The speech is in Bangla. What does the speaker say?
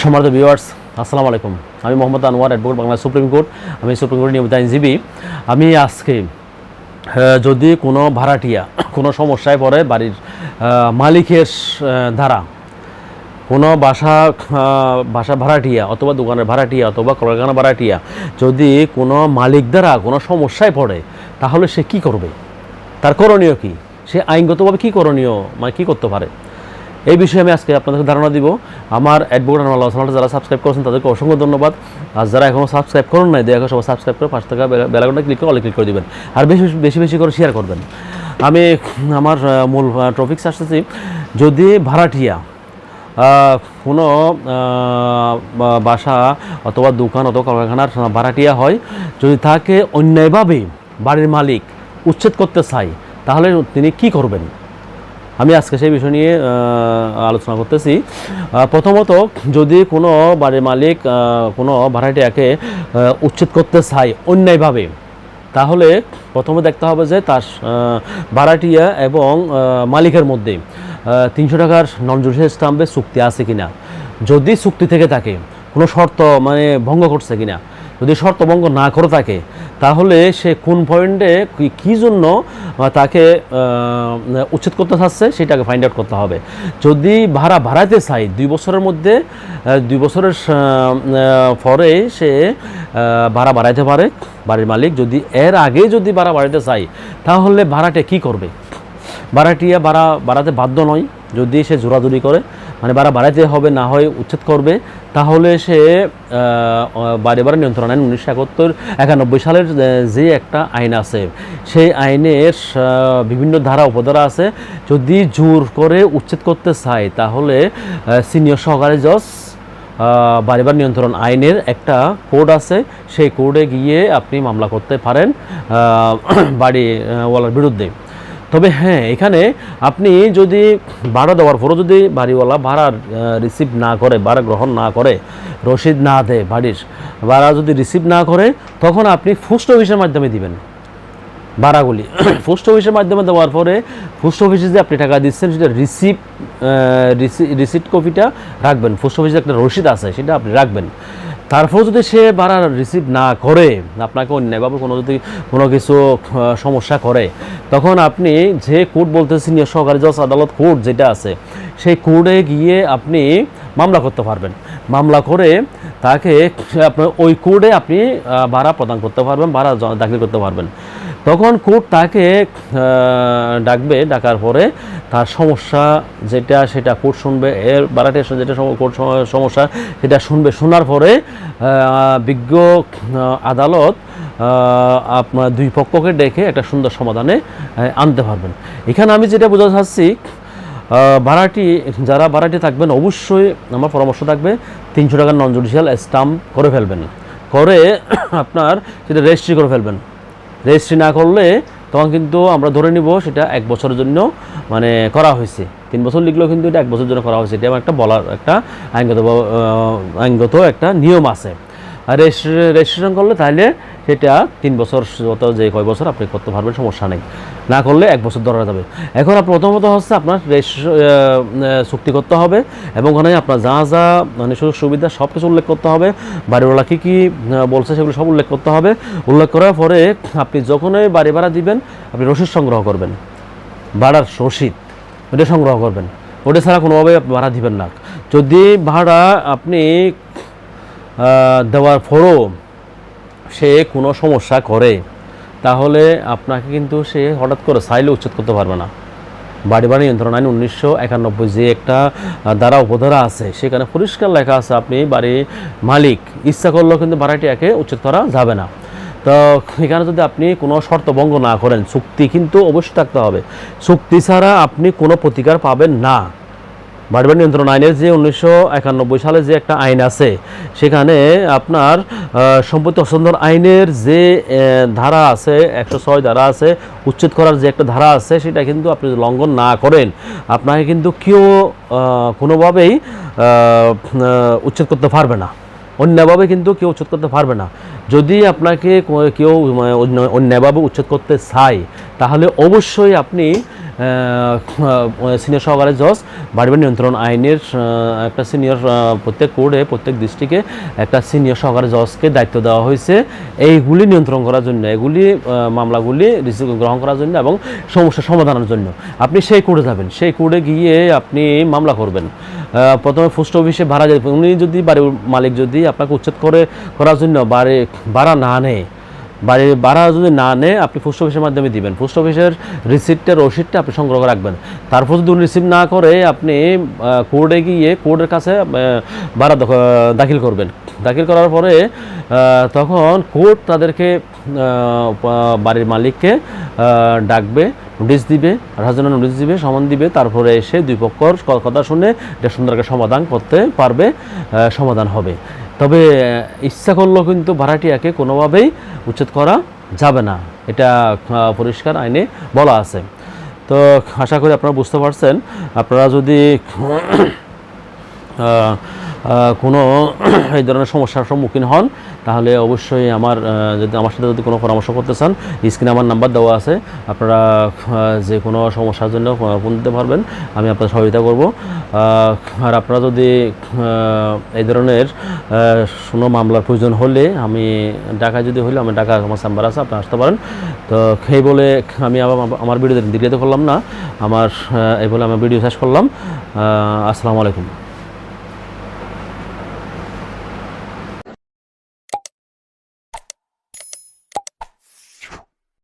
সম্মানিত ভিউয়ার্স আসসালামু আলাইকুম। আমি Mohammad Anwar advocate Bangla supreme court আমি সুপ্রিম কোর্টের নিয়মিত আইনজীবী। আমি আজকে যদি কোনো ভাড়াটিয়া, কোনো সমস্যায় পড়ে বাড়ির মালিকের দ্বারা কোনো বাসা বাসা ভাড়াটিয়া অথবা দোকানের ভাড়াটিয়া অথবা কলকারখানা ভাড়াটিয়া যদি কোনো মালিক দ্বারা কোনো সমস্যায় পড়ে, তাহলে সে কি করবে? তার করণীয় কি? সে আইনগতভাবে কি করণীয়? মানে কি করতে পারে? এই বিষয়ে আমি আজকে আপনাদেরকে ধারণা দিব। আমার অ্যাডভোকেট আল্লাহ চ্যানেলটা যারা সাবস্ক্রাইব করেছেন, তাদেরকে অসংখ্য ধন্যবাদ। আর যারা এখনও সাবস্ক্রাইব করুন নাই দেখো সবাই সাবস্ক্রাইব করে পাঁচ টাকা বেলাঘন্টা ক্লিক করে অলে ক্লিক করে দিবেন। আর বেশি বেশি বেশি করে শেয়ার করবেন। আমি, আমার মূল টপিক্স আসতেছি। যদি ভাড়াটিয়া কোনো বাসা অথবা দোকান অথবা কলকারখানার ভাড়াটিয়া হয়, যদি তাকে অন্যায়ভাবে বাড়ির মালিক উচ্ছেদ করতে চায়, তাহলে তিনি কি করবেন? আমি আজকে সেই বিষয় নিয়ে আলোচনা করতেছি। প্রথমত, যদি কোনো বাড়ির মালিক কোনো ভাড়াটিয়াকে উচ্ছেদ করতে চায় অন্যায়ভাবে, তাহলে প্রথমে দেখতে হবে যে তার ভাড়াটিয়া এবং মালিকের মধ্যে তিনশো টাকার নন স্টাম্পে চুক্তি আছে কিনা। যদি চুক্তি থেকে থাকে, কোনো শর্ত মানে ভঙ্গ করছে কিনা যদি শর্ত ভঙ্গ না করে থাকে, তাহলে সে কোন পয়েন্টে কি- জন্য তাকে উচ্ছেদ করতে চাচ্ছে সেটাকে ফাইন্ড আউট করতে হবে। যদি ভাড়া ভাড়াতে চাই দুই বছরের মধ্যে দুই বছরের পরে সে ভাড়া বাড়াইতে পারে বাড়ির মালিক। যদি এর আগে যদি ভাড়া বাড়াতে চাই তাহলে ভাড়াটা কি করবে? ভাড়াটিয়া ভাড়া বাড়াতে বাধ্য নয়। যদি সে জোরাজুরি করে মানে ভাড়া বাড়াইতে হবে না হয় উচ্ছেদ করবে তাহলে সে বাড়ি ভাড়া নিয়ন্ত্রণ আইন উনিশশো একাত্তর একানব্বই সালের যে একটা আইন আছে সেই আইনের বিভিন্ন ধারা উপধারা আছে। যদি জোর করে উচ্ছেদ করতে চায় তাহলে সিনিয়র সহকারী জজ আহ, বাড়িবার নিয়ন্ত্রণ আইনের একটা কোড আছে। সেই কোডে গিয়ে আপনি মামলা করতে পারেন বাড়ি ওয়ালার বিরুদ্ধে। তবে হ্যাঁ এখানে আপনি যদি ভাড়া দেওয়ার পরও যদি বাড়িওয়ালা ভাড়া রিসিভ না করে, ভাড়া গ্রহণ না করে, রসিদ না দেয় বাড়ির, ভাড়া যদি রিসিভ না করে, তখন আপনি পোস্ট অফিসের মাধ্যমে দিবেন ভাড়াগুলি। পোস্ট অফিসের মাধ্যমে দেওয়ার পরে পোস্ট অফিসে যে আপনি টাকা দিচ্ছেন, সেটা রিসিভ রিসিপ্ট কপিটা রাখবেন। পোস্ট অফিসে একটা রসিদ আছে, সেটা আপনি রাখবেন। তারপর যদি সে ভাড়া রিসিভ না করে, আপনাকে অন্যায়ভাবে কোনো যদি কোনো কিছু সমস্যা করে, তখন আপনি যে কোর্ট বলতেছেন সিনিয়র সহকারী জজ আদালত কোর্ট যেটা আছে, সেই কোর্টে গিয়ে আপনি মামলা করতে পারবেন। মামলা করে তাকে, আপনার ওই কোর্টে আপনি ভাড়া প্রদান করতে পারবেন ভাড়া দাখিল করতে পারবেন। তখন কোর্ট তাকে ডাকবে ডাকার পরে তার সমস্যা যেটা সেটা কোর্ট শুনবে, এর বাড়াটে যেটা কোর্ট সমস্যা সেটা শুনবে। শোনার পরে বিজ্ঞ আদালত আপনার দুই পক্ষকে ডেকে একটা সুন্দর সমাধানে আনতে পারবেন। এখানে আমি যেটা বোঝাতে চাচ্ছি ভাড়াটি যারা ভাড়াটি থাকবেন অবশ্যই আমার পরামর্শ থাকবে, তিনশো টাকার নন জুডিশিয়াল স্টাম্প করে ফেলবেন। করে আপনার সেটা রেজিস্ট্রি করে ফেলবেন। রেজিস্ট্রি না করলে তখন কিন্তু আমরা ধরে নিব সেটা এক বছরের জন্য মানে করা হয়েছে। তিন বছর লিখলেও কিন্তু এটা এক বছরের জন্য করা হয়েছে। এটা একটা বলার একটা আইনগত আইনগত একটা নিয়ম আছে। আর রেজিস্ট্রে- রেজিস্ট্রেশন করলে তাহলে সেটা তিন বছর যত যে কয় বছর, আপনি করতে পারবেন, সমস্যা নেই। না করলে এক বছর ধরা যাবে। এখন প্রথমত হচ্ছে আপনার চুক্তি করতে হবে এবং ওখানে আপনার যা যা মানে সুযোগ সুবিধা সব কিছু উল্লেখ করতে হবে। বাড়িওয়ালা কী কী বলছে সেগুলো সব উল্লেখ করতে হবে। উল্লেখ করার পরে আপনি যখনই বাড়ি ভাড়া দিবেন, আপনি রসিদ সংগ্রহ করবেন। ভাড়ার রসিদ ওটা সংগ্রহ করবেন। ওটা ছাড়া কোনোভাবে আপনি ভাড়া দিবেন না। যদি ভাড়া আপনি দেওয়ার পরও সে কোনো সমস্যা করে, তাহলে আপনাকে কিন্তু সে হঠাৎ করে চাইলে উচ্ছেদ করতে পারবে না। বাড়ি বাড়ি নিয়ন্ত্রণ আইন উনিশশো একানব্বই যে একটা দ্বারা উপধারা আছে, সেখানে পরিষ্কার লেখা আছে আপনি বাড়ি মালিক, ইচ্ছা করলেও কিন্তু ভাড়াটিয়াকে উচ্ছেদ করা যাবে না। তো এখানে যদি আপনি কোনো শর্ত ভঙ্গ না করেন, চুক্তি কিন্তু অবশ্যই থাকতে হবে। চুক্তি ছাড়া আপনি কোনো প্রতিকার পাবেন না। বাড়িবার নিয়ন্ত্রণ আইনের যে উনিশশো একানব্বই সালে যে একটা আইন আছে, সেখানে আপনার সম্পত্তি হস্তান্তর আইনের যে ধারা আছে, একশো ছয় ধারা আছে, উচ্ছেদ করার যে একটা ধারা আছে, সেটা কিন্তু আপনি লঙ্ঘন না করেন, আপনাকে কিন্তু কেউ কোনোভাবেই উচ্ছেদ করতে পারবে না। অন্যভাবে কিন্তু কেউ উচ্ছেদ করতে পারবে না। যদি আপনাকে কেউ মানে অন্য- অন্যায়ভাবে উচ্ছেদ করতে চায়, তাহলে অবশ্যই আপনি সিনিয়র সহকারী জজ, বাড়ি বাড়ি নিয়ন্ত্রণ আইনের একটা সিনিয়র প্রত্যেক কোর্টে প্রত্যেক ডিস্ট্রিক্টে একটা সিনিয়র সহকারী জজকে দায়িত্ব দেওয়া হয়েছে। এইগুলি নিয়ন্ত্রণ করার জন্য, এগুলি মামলাগুলি গ্রহণ করার জন্য এবং সমস্যা সমাধানের জন্য। আপনি সেই কোর্টে যাবেন, সেই কোর্টে গিয়ে আপনি মামলা করবেন। প্রথমে পোস্ট অফিসে ভাড়া যাবে উনি যদি বাড়ির মালিক যদি আপনাকে উচ্ছেদ করে, করার জন্য বাড়ি, ভাড়া না নেয় বাড়ির ভাড়া যদি না নেয়, আপনি পোস্ট অফিসের মাধ্যমে দিবেন। পোস্ট অফিসের রিসিপ্টটা রসিদটা আপনি সংগ্রহ রাখবেন। তারপর যদি রিসিভ না করে, আপনি কোর্টে গিয়ে কোর্টের কাছে ভাড়া দাখিল করবেন। দাখিল করার পরে তখন কোর্ট তাদেরকে বাড়ির মালিককে ডাকবে নোটিশ দিবে রাখার জন্য নোটিশ দিবে, সমান দিবে। তারপরে এসে দুই পক্ষর কথা শুনে এটা সুন্দরকে সমাধান করতে পারবে সমাধান হবে। তবে ইচ্ছা করলেও কিন্তু ভাড়াটিয়াকে কোনোভাবেই উচ্ছেদ করা যাবে না। এটা পরিষ্কার আইনে বলা আছে। তো, আশা করি আপনারা বুঝতে পারছেন। আপনারা যদি কোনো এই ধরনের সমস্যার সম্মুখীন হন, তাহলে অবশ্যই আমার যদি আমার সাথে যদি কোনো পরামর্শ করতে চান স্ক্রিনে আমার নাম্বার দেওয়া আছে। আপনারা যে কোনো সমস্যার জন্য ফোন দিতে পারবেন, আমি আপনার সহযোগিতা করব। আর আপনারা যদি এই ধরনের কোনো মামলার প্রয়োজন হলে আমি ঢাকা যদি হলে আমি ঢাকা আমার চেম্বার আছে, আপনি আসতে পারেন। তো সেই বলে আমি আমার ভিডিও দীর্ঘায়িত করলাম না, আমার এই বলে আমার ভিডিও শেষ করলাম। আসসালামু আলাইকুম।